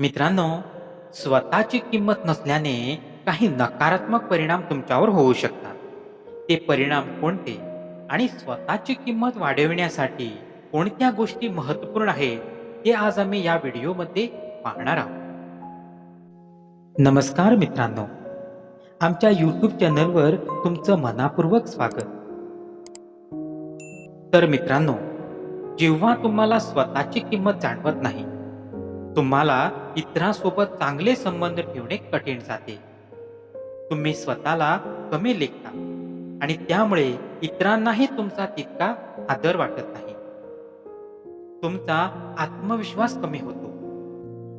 मित्रांनो स्वतःची किंमत नसल्याने काही नकारात्मक परिणाम तुमच्यावर होऊ शकतात. ते परिणाम कोणते आणि स्वतःची किंमत वाढविण्यासाठी कोणत्या गोष्टी महत्त्वपूर्ण आहेत हे आज आम्ही या व्हिडिओमध्ये पाहणार आहोत. नमस्कार मित्रांनो. आमच्या यूट्यूब चॅनलवर तुमचं मनापूर्वक स्वागत. तर मित्रांनो जेव्हा तुम्हाला स्वतःची किंमत जाणवत नाही तुम्हाला इतरांसोबत चांगले संबंध ठेवणे कठीण जाते. तुम्ही स्वतःला कमी लेखता आणि त्यामुळे इतरांनाही तुमचा तितका आदर वाटत नाही. तुमचा आत्मविश्वास कमी होतो.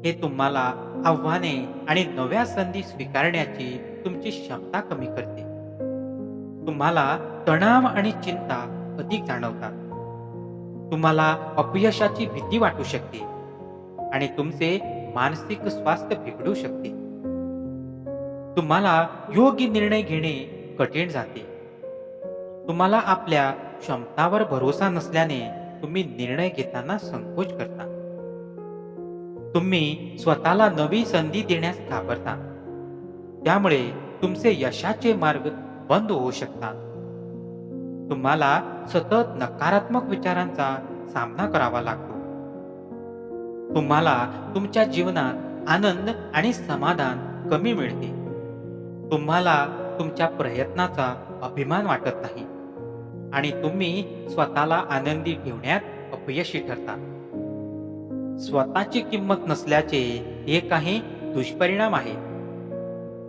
हे तुम्हाला आव्हाने आणि नव्या संधी स्वीकारण्याची तुमची क्षमता कमी करते. तुम्हाला तणाव आणि चिंता अधिक जाणवतात. तुम्हाला अपयशाची भीती वाटू शकते आणि तुमचे मानसिक स्वास्थ्य बिघडू शकते. तुम्हाला योग्य निर्णय घेणे कठीण जाते. तुम्हाला आपल्या क्षमतावर भरोसा नसल्याने तुम्ही निर्णय घेताना संकोच करता. तुम्ही स्वतःला नवी संधी देण्यास घाबरता. त्यामुळे तुमचे यशाचे मार्ग बंद होऊ शकतात. तुम्हाला सतत नकारात्मक विचारांचा सामना करावा लागतो. तुम्हाला तुमच्या जीवनात आनंद आणि समाधान कमी मिळते. तुम्हाला तुमच्या प्रयत्नाचा अभिमान वाटत नाही. आणि तुम्ही स्वतःला आनंदी ठेवण्यात अपयशी ठरता स्वतःची किंमत नसल्याचे हे काही दुष्परिणाम आहेत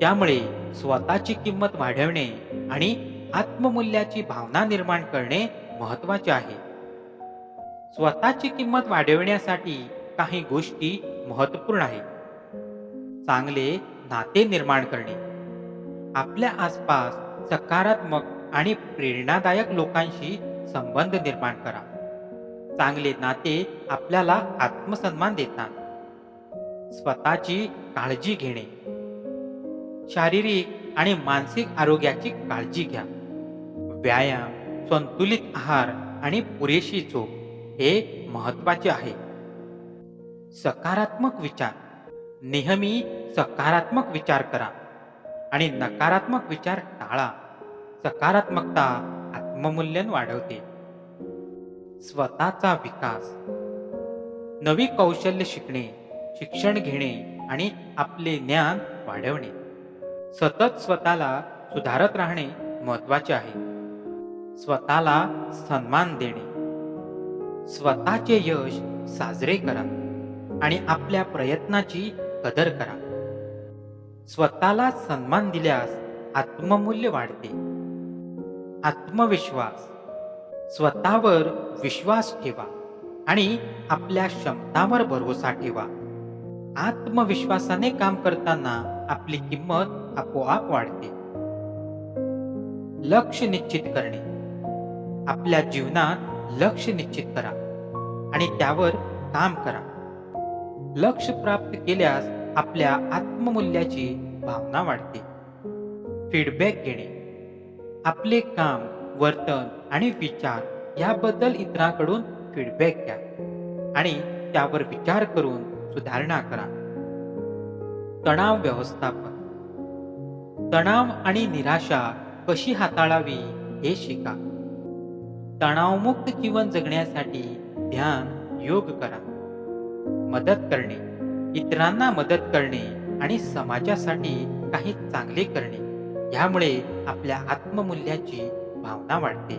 त्यामुळे स्वतःची किंमत वाढवणे आणि आत्ममूल्याची भावना निर्माण करणे महत्त्वाचे आहे. स्वतःची किंमत वाढवण्यासाठी काही गोष्टी महत्त्वपूर्ण आहेत. चांगले नाते निर्माण करणे. आपल्या आसपास सकारात्मक आणि प्रेरणादायक लोकांशी संबंध निर्माण करा. चांगले नाते आपल्याला आत्मसन्मान देतात. स्वतःची काळजी घेणे. शारीरिक आणि मानसिक आरोग्याची काळजी घ्या. व्यायाम संतुलित आहार आणि पुरेशी झोप हे महत्त्वाचे आहे. सकारात्मक विचार. नेहमी सकारात्मक विचार करा आणि नकारात्मक विचार टाळा. सकारात्मकता आत्ममूल्यन वाढवते. स्वतःचा विकास. नवी कौशल्य शिकणे शिक्षण घेणे आणि आपले ज्ञान वाढवणे. सतत स्वतःला सुधारत राहणे महत्त्वाचे आहे. स्वतःला सन्मान देणे. स्वतःचे यश साजरे करा. आणि आपल्या प्रयत्नाची कदर करा. स्वतःला सन्मान दिल्यास आत्ममूल्य वाढते. आत्मविश्वास. स्वतःवर विश्वास ठेवा आणि आपल्या क्षमतांवर भरोसा ठेवा. आत्मविश्वासाने काम करताना आपली किंमत आपोआप वाढते. लक्ष निश्चित करणे. आपल्या जीवनात लक्ष निश्चित करा आणि त्यावर काम करा. लक्ष प्राप्त केल्यास आपल्या आत्ममूल्याची भावना वाढते. फीडबॅक घेणे. आपले काम वर्तन आणि विचार याबद्दल इतरांकडून फीडबॅक घ्या आणि त्यावर विचार करून सुधारणा करा. तणाव व्यवस्थापन. तणाव आणि निराशा कशी हाताळावी हे शिका. तणावमुक्त जीवन जगण्यासाठी ध्यान योग करा. मदत करणे इतरांना मदत करणे आणि समाजासाठी काही चांगले करणे यामुळे आपल्या आत्ममूल्याची भावना वाढते.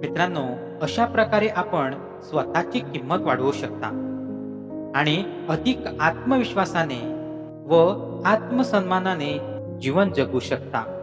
मित्रांनो अशा प्रकारे आपण स्वतःची किंमत वाढवू शकता आणि अधिक आत्मविश्वासाने व आत्मसन्मानाने जीवन जगू शकता.